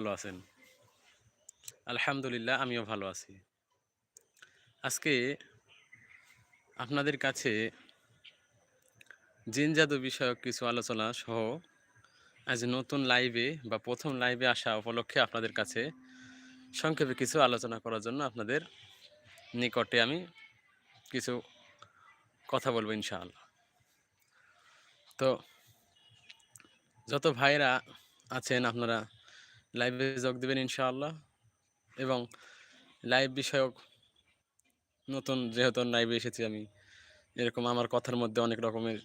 ভালো আছেন? আলহামদুলিল্লাহ, আমিও ভালো আছি। আজকে আপনাদের কাছে জিন জাদু বিষয়ক কিছু আলোচনা সহ আজ নতুন লাইভে বা প্রথম লাইভে আসা উপলক্ষে আপনাদের কাছে সংক্ষেপে কিছু আলোচনা করার জন্য আপনাদের নিকটে আমি কিছু কথা বলব ইনশাআল্লাহ। তো, যত ভাইরা আছেন, আপনারা লাইভে যোগ দেবেন ইনশাআল্লাহ। এবং লাইভ বিষয়ক নতুন যেহেতু লাইভে এসেছি আমি, এরকম আমার কথার মধ্যে অনেক রকমের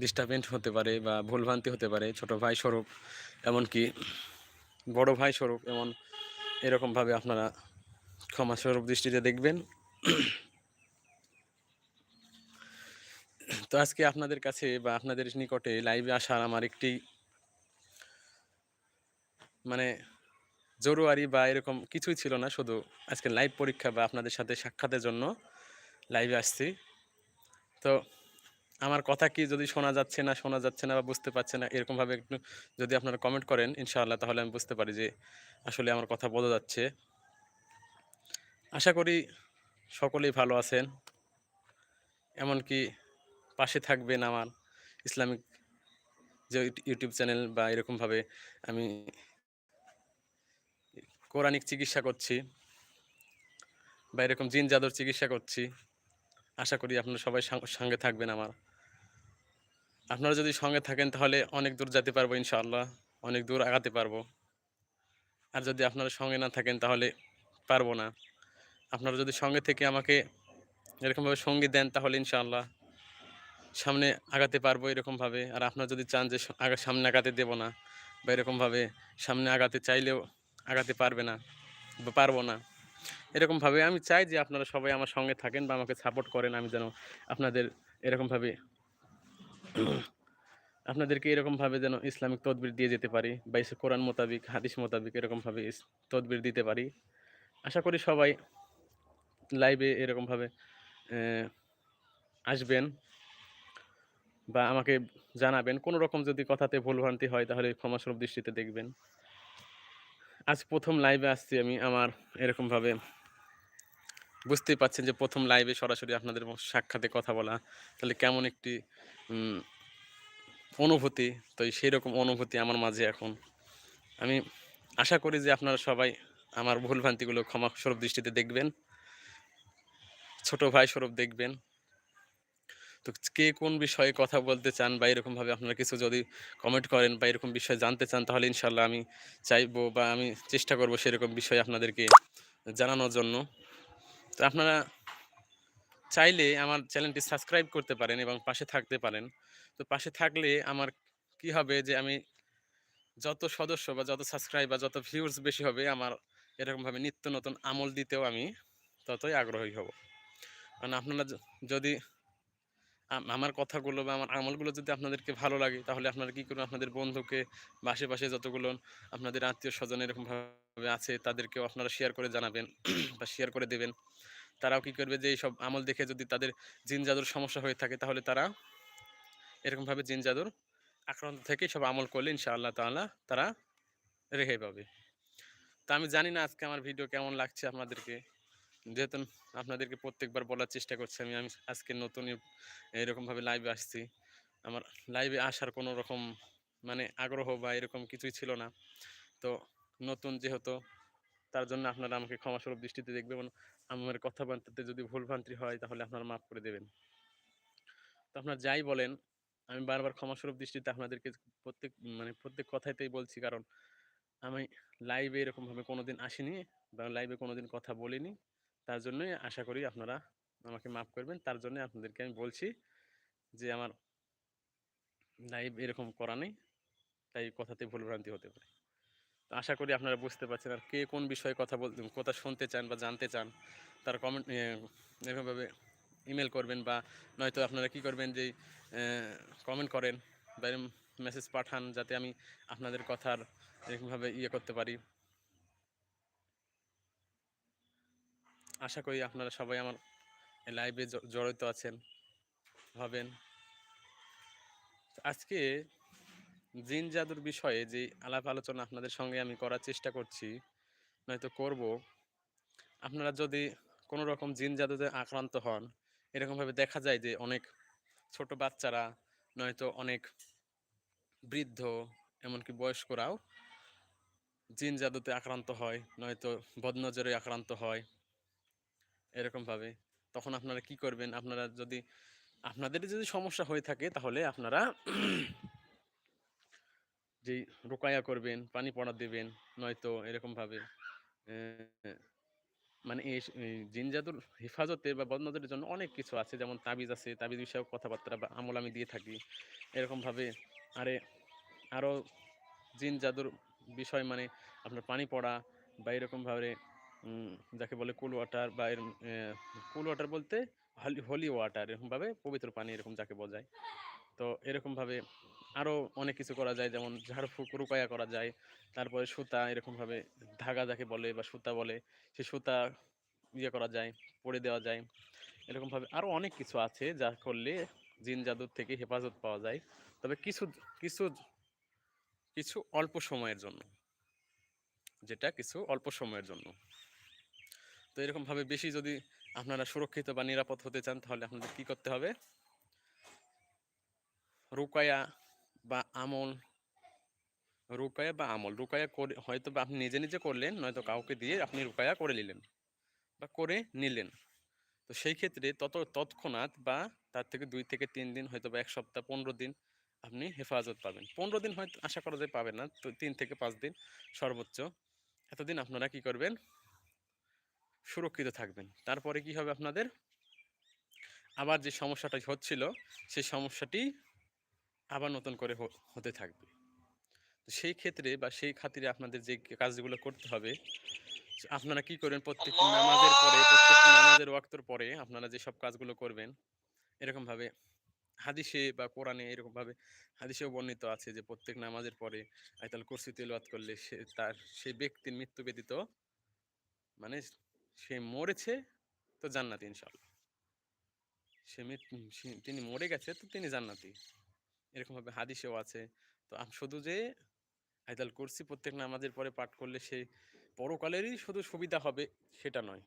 ডিস্টার্বেন্ট হতে পারে বা ভুলভ্রান্তি হতে পারে। ছোট ভাই স্বরূপ, এমনকি বড় ভাই স্বরূপ, এমন এরকমভাবে আপনারা ক্ষমা স্বরূপ দৃষ্টিতে দেখবেন। তো আজকে আপনাদের কাছে বা আপনাদের নিকটে লাইভে আসার আমার একটি মানে জরুয়ারি বা এরকম কিছুই ছিল না। শুধু আজকে লাইভ পরীক্ষা বা আপনাদের সাথে সাক্ষাতের জন্য লাইভে আসছি। তো আমার কথা কি যদি শোনা যাচ্ছে না, শোনা যাচ্ছে না বা বুঝতে পারছে না, এরকমভাবে একটু যদি আপনারা কমেন্ট করেন, ইনশাআল্লাহ তাহলে আমি বুঝতে পারি যে আসলে আমার কথা বোঝা যাচ্ছে। আশা করি সকলেই ভালো আছেন। এমনকি পাশে থাকবেন আমার ইসলামিক যে ইউটিউব চ্যানেল বা এরকমভাবে আমি কোরআনিক চিকিৎসা করছি বা এরকম জিন জাদুর চিকিৎসা করছি। আশা করি আপনারা সবাই সঙ্গে থাকবেন আমার। আপনারা যদি সঙ্গে থাকেন তাহলে অনেক দূর যেতে পারব ইনশাআল্লাহ, অনেক দূর আগাতে পারব। আর যদি আপনারা সঙ্গে না থাকেন তাহলে পারব না। আপনারা যদি সঙ্গে থেকে আমাকে এরকমভাবে সঙ্গী দেন তাহলে ইনশাআল্লাহ সামনে আগাতে পারব এরকমভাবে। আর আপনারা যদি চান যে সামনে আগাতে দেবো না বা এরকমভাবে সামনে আগাতে চাইলেও আগাতে পারবে না বা পারব না। এরকমভাবে আমি চাই যে আপনারা সবাই আমার সঙ্গে থাকেন বা আমাকে সাপোর্ট করেন, আমি যেন আপনাদের এরকমভাবে আপনাদেরকে এরকমভাবে যেন ইসলামিক তদবির দিয়ে যেতে পারি বা কোরআন মোতাবিক, হাদিস মোতাবিক এরকমভাবে তদবির দিতে পারি। আশা করি সবাই লাইভে এরকমভাবে আসবেন বা আমাকে জানাবেন। কোনো রকম যদি কথাতে ভুলভ্রান্তি হয় তাহলে ক্ষমাস্বরূপ দৃষ্টিতে দেখবেন। আজ প্রথম লাইভে আসছি আমি আমার এরকমভাবে। বুঝতেই পাচ্ছেন যে প্রথম লাইভে সরাসরি আপনাদের সাক্ষাতে কথা বলা তাহলে কেমন একটি অনুভূতি। তো সেই রকম অনুভূতি আমার মাঝে এখন। আমি আশা করি যে আপনারা সবাই আমার ভুলভ্রান্তিগুলো ক্ষমা স্বরূপ দৃষ্টিতে দেখবেন। ছোট ভাই স্বরূপ দেখবেন। তো কে কোন বিষয়ে কথা বলতে চান বা এরকমভাবে আপনারা কিছু যদি কমেন্ট করেন বা এরকম বিষয়ে জানতে চান, তাহলে ইনশাল্লাহ আমি চাইব বা আমি চেষ্টা করব সেরকম বিষয়ে আপনাদেরকে জানানোর জন্য। তো আপনারা চাইলে আমার চ্যানেলটি সাবস্ক্রাইব করতে পারেন এবং পাশে থাকতে পারেন। তো পাশে থাকলে আমার কি হবে যে আমি যত সদস্য বা যত সাবস্ক্রাইব বা যত ভিউজ বেশি হবে, আমার এরকমভাবে নিত্য নতুন আমল দিতেও আমি ততই আগ্রহী হব। কারণ আপনারা যদি আমার কথাগুলো বা আমার আমলগুলো যদি আপনাদেরকে ভালো লাগে, তাহলে আপনারা কী করুন? আপনাদের বন্ধুকে আশেপাশে যতগুলো আপনাদের আত্মীয় স্বজন এরকমভাবে আছে, তাদেরকেও আপনারা শেয়ার করে জানাবেন বা শেয়ার করে দেবেন। তারাও কী করবে যে, এইসব আমল দেখে যদি তাদের জিন জাদুর সমস্যা হয়ে থাকে, তাহলে তারা এরকমভাবে জিন জাদুর আক্রান্ত থেকে সব আমল করলে ইনশাআল্লাহ তাআলা তারা রেহাই পাবে। তা আমি জানি না আজকে আমার ভিডিও কেমন লাগছে আপনাদেরকে। যেহেতু আপনাদেরকে প্রত্যেকবার বলার চেষ্টা করছি, আমি আমি আজকে নতুন এরকমভাবে লাইভে আসছি। আমার লাইভে আসার কোনো রকম মানে আগ্রহ বা এরকম কিছুই ছিল না। তো নতুন যেহেতু, তার জন্য আপনারা আমাকে ক্ষমাস্বরূপ দৃষ্টিতে দেখবেন আমার কথাবার্তাতে যদি ভুলভ্রান্তি হয়, তাহলে আপনারা মাফ করে দেবেন। তো আপনার যাই বলেন, আমি বারবার ক্ষমাস্বরূপ দৃষ্টিতে আপনাদেরকে প্রত্যেক মানে প্রত্যেক কথাইতেই বলছি, কারণ আমি লাইভে এরকমভাবে কোনো কোনোদিন আসিনি বা লাইভে কোনোদিন কথা বলিনি। তার জন্যই আশা করি আপনারা আমাকে মাফ করবেন। তার জন্য আপনাদেরকে আমি বলছি যে, আমার লাইভ এরকম করা নেই, তাই কথাতে ভুলভ্রান্তি হতে পারে। তো আশা করি আপনারা বুঝতে পারছেন আর কে কোন বিষয়ে কথা বলতে কথা শুনতে চান বা জানতে চান, তার কমেন্ট এরকমভাবে ইমেল করবেন বা নয়তো আপনারা কি করবেন যে কমেন্ট করেন বা মেসেজ পাঠান যাতে আমি আপনাদের কথার এরকমভাবে ইয়ে করতে পারি। আশা করি আপনারা সবাই আমার লাইভে জড়িত আছেন হবেন আজকে জিন জাদুর বিষয়ে যে আলাপ আলোচনা আপনাদের সঙ্গে আমি করার চেষ্টা করছি, নয়তো করব, আপনারা যদি কোনো রকম জিন জাদুতে আক্রান্ত হন, এরকমভাবে দেখা যায় যে অনেক ছোট বাচ্চারা, নয়তো অনেক বৃদ্ধ, এমনকি বয়স্করাও জিন জাদুতে আক্রান্ত হয়, নয়তো বদনজরে আক্রান্ত হয়। এরকমভাবে তখন আপনারা কি করবেন? আপনারা যদি, আপনাদের যদি সমস্যা হয়ে থাকে, তাহলে আপনারা যেই রোকায়া করবেন, পানি পড়া দেবেন, নয়তো এরকমভাবে মানে এই জিন জাদুর হেফাজতে বা বদনজরের জন্য অনেক কিছু আছে, যেমন তাবিজ আছে, তাবিজ বিষয়ক কথাবার্তা বা আমল আমি দিয়ে থাকি। এরকমভাবে আরে আরও জিন জাদুর বিষয় মানে আপনার পানি পড়া বা এরকমভাবে যাকে বলে কুল ওয়াটার বা এরম কুল ওয়াটার বলতে হলি হোলি ওয়াটার এরকমভাবে পবিত্র পানি এরকম যাকে বোঝায় তো এরকমভাবে আরও অনেক কিছু করা যায়, যেমন ঝাড়ফুঁক রুকায়া করা যায়, তারপরে সুতা এরকমভাবে ধাগা যাকে বলে বা সুতা বলে, সে সুতা ইয়ে করা যায়, পরে দেওয়া যায়। এরকমভাবে আরও অনেক কিছু আছে যা করলে জিন জাদুর থেকে হেফাজত পাওয়া যায়। তবে কিছু কিছু কিছু অল্প সময়ের জন্য, যেটা কিছু অল্প সময়ের জন্য। তো এরকমভাবে বেশি যদি আপনারা সুরক্ষিত বা নিরাপদ হতে চান, তাহলে আপনাদের কি করতে হবে? রুকায়া বা আমল, রুকায়া বা আমল, রুকায়া করে, হয়তো বা আপনি নিজে নিজে করলেন, নয়তো কাউকে দিয়ে আপনি রুকায়া করে নিলেন বা করে নিলেন। তো সেই ক্ষেত্রে তত, তৎক্ষণাৎ বা তার থেকে দুই থেকে তিন দিন, হয়তো বা এক সপ্তাহ, পনেরো দিন আপনি হেফাজত পাবেন। পনেরো দিন হয়তো আশা করা যায় পাবেন না, তো তিন থেকে পাঁচ দিন সর্বোচ্চ। এতদিন আপনারা কি করবেন? সুরক্ষিত থাকবেন। তারপরে কি হবে আপনাদের? আবার যে সমস্যাটা হচ্ছিল, সেই সমস্যাটি আবার নতুন করে হতে থাকবে। তো সেই ক্ষেত্রে বা সেই খাতিরে আপনাদের যে কাজগুলো করতে হবে, আপনারা কি করবেন প্রত্যেকটি নামাজের পরে, প্রত্যেকটি নামাজের ওয়াক্তর পরে আপনারা যে সব কাজগুলো করবেন এরকম ভাবে হাদিসে বা কোরআনে এরকম ভাবে হাদিসেও বর্ণিত আছে যে প্রত্যেক নামাজের পরে আয়তাল কুরসি তেলাওয়াত করলে সে তার সেই ব্যক্তির মৃত্যু ব্যতীত মানে সে মরেছে, তো জান্নাতি ইনশাল্লাহ সে সে- তিনি মরে গেছে, তো তিনি জান্নাতি। এরকম ভাবে হাদিসেও আছে। তো আপ- শুধু যে আয়তাল কুরসি প্রত্যেক নামাজের পরে পাঠ করলে সেই পরকালেরই শুধু সুবিধা হবে, সেটা নয়।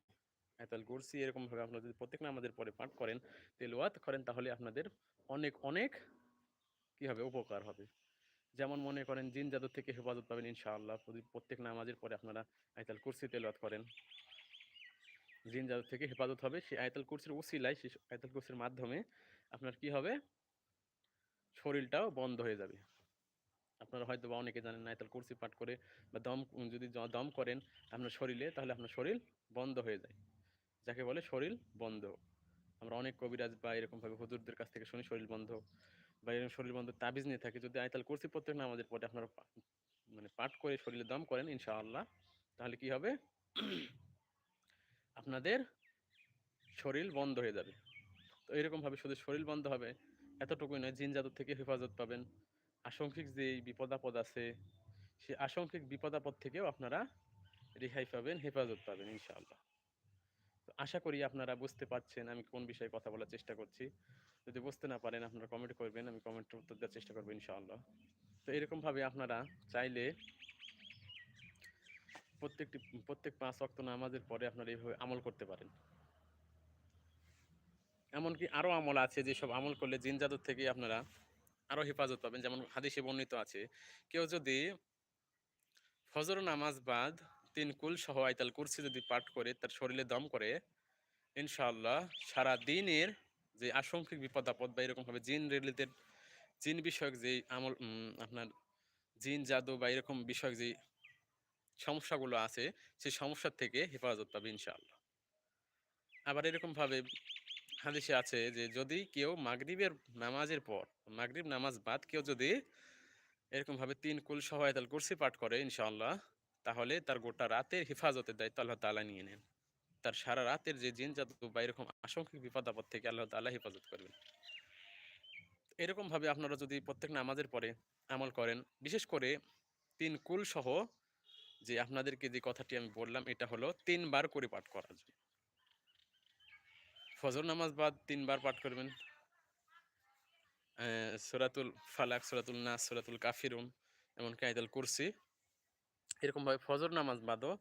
আয়তাল কুরসি এরকম ভাবে আপনারা যদি প্রত্যেক নামাজের পরে পাঠ করেন, তেলাওয়াত করেন, তাহলে আপনাদের অনেক অনেক কি হবে, উপকার হবে। যেমন মনে করেন জিন জাদু থেকে হেফাজত পাবেন ইনশাআল্লাহ। প্রত্যেক নামাজের পরে আপনারা আয়তাল কুরসি তেলাওয়াত করেন। জিন জাদু থেকে হেফাজত হবে। সেই আয়তাল কুরসির উসিলায় সেই আয়তাল কুরসির মাধ্যমে আপনার কি হবে? শরীরটাও বন্ধ হয়ে যাবে। আপনারা হয়তো বা অনেকে জানেন আয়তাল কুরসি পাঠ করে বা দম, যদি দম করেন আপনার শরীরে, তাহলে আপনার শরীর বন্ধ হয়ে যায়। যাকে বলে শরীর বন্ধ। আমরা অনেক কবিরাজ বা এরকমভাবে হুজুরদের কাছ থেকে শুনি শরীর বন্ধ বা এরকম শরীর বন্ধ তাবিজ নিয়ে থাকে। যদি আয়তাল কুরসি প্রত্যেক নামাজের পরে আপনারা মানে পাঠ করে শরীরে দম করেন ইনশাআল্লাহ, তাহলে কি হবে? আপনাদের শরীর বন্ধ হয়ে যাবে। তো এরকমভাবে শুধু শরীর বন্ধ হবে, এতটুকুই নয় জিন জাদু থেকে হেফাজত পাবেন। আশঙ্কিক যে বিপদ আপদ আছে সেই আশঙ্কিক বিপদ আপদ থেকেও আপনারা রেহাই পাবেন, হেফাজত পাবেন, ইনশাআল্লাহ। তো আশা করি আপনারা বুঝতে পারছেন আমি কোন বিষয়ে কথা বলার চেষ্টা করছি। যদি বুঝতে না পারেন আপনারা কমেন্ট করবেন, আমি কমেন্টের উত্তর দেওয়ার চেষ্টা করব, ইনশাআল্লাহ। তো এরকমভাবে আপনারা চাইলে প্রত্যেকটি, প্রত্যেক পাঁচ ওয়াক্ত নামাজের পরে আপনারা এইভাবে আমল করতে পারেন। এমনকি আরও আমল আছে যেসব আমল করলে জিন জাদুর থেকে আপনারা আরও হেফাজত পাবেন। যেমন হাদিসে বর্ণিত আছে, কেউ যদি ফজর নামাজ বাদ তিন কুল সহ আয়তাল কুরসি যদি পাঠ করে, তার শরীরে দম করে, ইনশাআল্লাহ সারা দিনের যে আশঙ্কিক বিপদ আপদ বা এরকমভাবে জিন রিলেটেড জিন বিষয়ক যে আমল আপনার জিন জাদু বা এরকম বিষয়ক যে সমস্যাগুলো আছে সেই সমস্যার থেকে হেফাজত পাবে ইনশাআল্লাহ। আবার এরকমভাবে হাদিসে আছে যে, যদি কেউ মাগরিবের নামাজের পর, মাগরিব নামাজ বাদ কেউ যদি এরকমভাবে তিন কুল সহায়তাল কুরসি পাঠ করে ইনশাআল্লাহ, তাহলে তার গোটা রাতের হেফাজতের দায়িত্ব আল্লাহ তাআলা নিয়ে নেন। তার সারা রাতের যে জিন জাদু বা এরকম আশঙ্কিক বিপদ আপদ থেকে আল্লাহ তাআলা হেফাজত করবেন। এরকম ভাবে আপনারা যদি প্রত্যেক নামাজের পরে আমল করেন, বিশেষ করে তিন কুল সহ যে আপনাদেরকে যে কথাটি আমি বললাম, এটা হলো তিনবার করে পাঠ করার জন্য। ফজর নামাজ বাদ তিনবার পাঠ করবেন। সুরাতুল ফালাক, সুরাতুল নাস, সুরাতুল কাফিরুন, এমনকি আইদাল কুরসি। এরকমভাবে ফজর নামাজ বাদও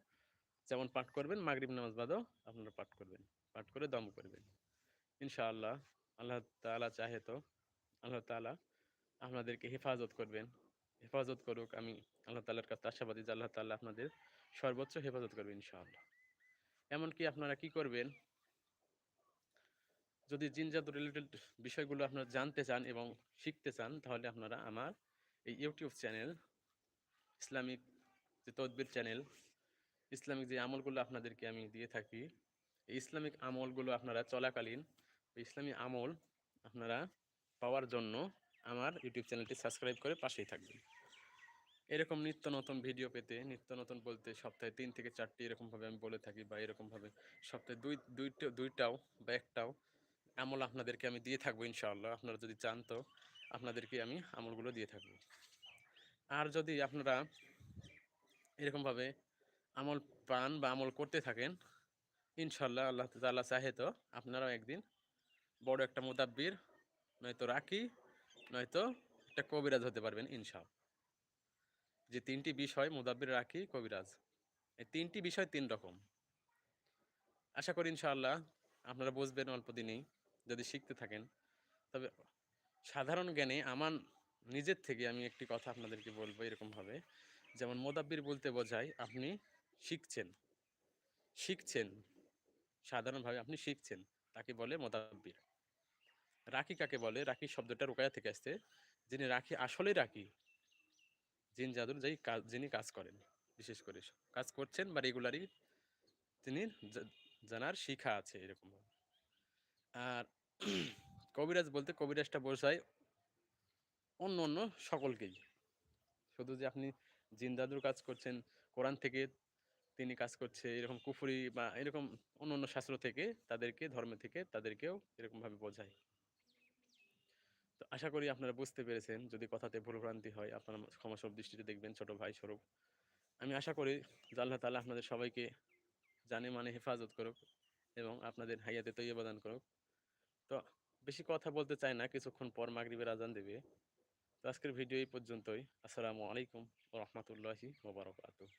যেমন পাঠ করবেন, মাগরিব নামাজ বাদও আপনারা পাঠ করবেন। পাঠ করে দম করবেন। ইনশাআল্লাহ, আল্লাহ তাআলা চাহে তো, আল্লাহ তাআলা আপনাদেরকে হেফাজত করবেন। হেফাজত করুক। আমি আল্লাহ তাআলার কাছে আশাবাদী যে আল্লাহ তাআলা আপনাদের সর্বোচ্চ হেফাজত করবেন ইনশাআল্লাহ। এমনকি আপনারা কি করবেন? যদি জিনজাত রিলেটেড বিষয়গুলো আপনারা জানতে চান এবং শিখতে চান, তাহলে আপনারা আমার এই ইউটিউব চ্যানেল, ইসলামিক যে তদবির চ্যানেল, ইসলামিক যে আমলগুলো আপনাদেরকে আমি দিয়ে থাকি, এই ইসলামিক আমলগুলো আপনারা চলাকালীন ইসলামী আমল আপনারা পাওয়ার জন্য আমার ইউটিউব চ্যানেলটি সাবস্ক্রাইব করে পাশেই থাকবেন। এরকম নিত্য নতুন ভিডিও পেতে, নিত্য নতুন বলতে সপ্তাহে তিন থেকে চারটি এরকমভাবে আমি বলে থাকি বা এরকমভাবে সপ্তাহে দুই, দুইটা, দুইটাও বা একটাও আমল আপনাদেরকে আমি দিয়ে থাকব ইনশাআল্লাহ। আপনারা যদি চান তো আপনাদেরকে আমি আমলগুলো দিয়ে থাকব। আর যদি আপনারা এরকমভাবে আমল পান বা আমল করতে থাকেন ইনশাল্লাহ আল্লাহ তাল্লাহ চাহে তো আপনারাও একদিন বড় একটা মুদাব্বির, নয়তো রাখি নয়তো একটা কবিরাজ হতে পারবেন ইনশাল্লাহ যে তিনটি বিষয় মুদাব্বির রাখি কবিরাজ। এই তিনটি বিষয় তিন রকম। আশা করি ইনশাআল্লাহ আপনারা বুঝবেন অল্প দিনেই, যদি শিখতে থাকেন। তবে সাধারণ জ্ঞানে আমার নিজের থেকে আমি একটি কথা আপনাদেরকে বলব এরকমভাবে যেমন মোদাব্বির বলতে বোঝায়, আপনি শিখছেন। শিখছেন। সাধারণভাবে আপনি শিখছেন, তাকে বলে মোদাব্বির। রাখি কাকে বলে? রাখি শব্দটা রোকায়া থেকে আসছে। যিনি রাখি আসলে রাখি। জিন জাদুর যাই কাজ যিনি কাজ করেন, বিশেষ করে কাজ করছেন বা রেগুলারই তিনি জানার শিখা আছে এরকম। আর কবিরাজ বলতে কবিরাজটা বোঝায় অন্য অন্য সকলকেই। শুধু যে আপনি জিন জাদুর কাজ করছেন, কোরআন থেকে তিনি কাজ করছে, এরকম কুফুরি বা এরকম অন্য অন্য শাস্ত্র থেকে তাদেরকে, ধর্ম থেকে তাদেরকেও এরকমভাবে বোঝায়। আশা করি আপনারা বুঝতে পেরেছেন যদি কথাতে ভুলভ্রান্তি হয়, আপনারা ক্ষমাসব দৃষ্টিতে দেখবেন ছোট ভাই স্বরূপ। আমি আশা করি যে আল্লাহ তালা আপনাদের সবাইকে জানে মানে হেফাজত করুক এবং আপনাদের হাইয়াতে তৈরি প্রদান করুক। তো বেশি কথা বলতে চাই না, কিছুক্ষণ পর মাগরিবের আজান দেবে। তো আজকের ভিডিও এই পর্যন্তই। আসসালামু আলাইকুম রহমতুল্লাহি ওবরাকাতুহ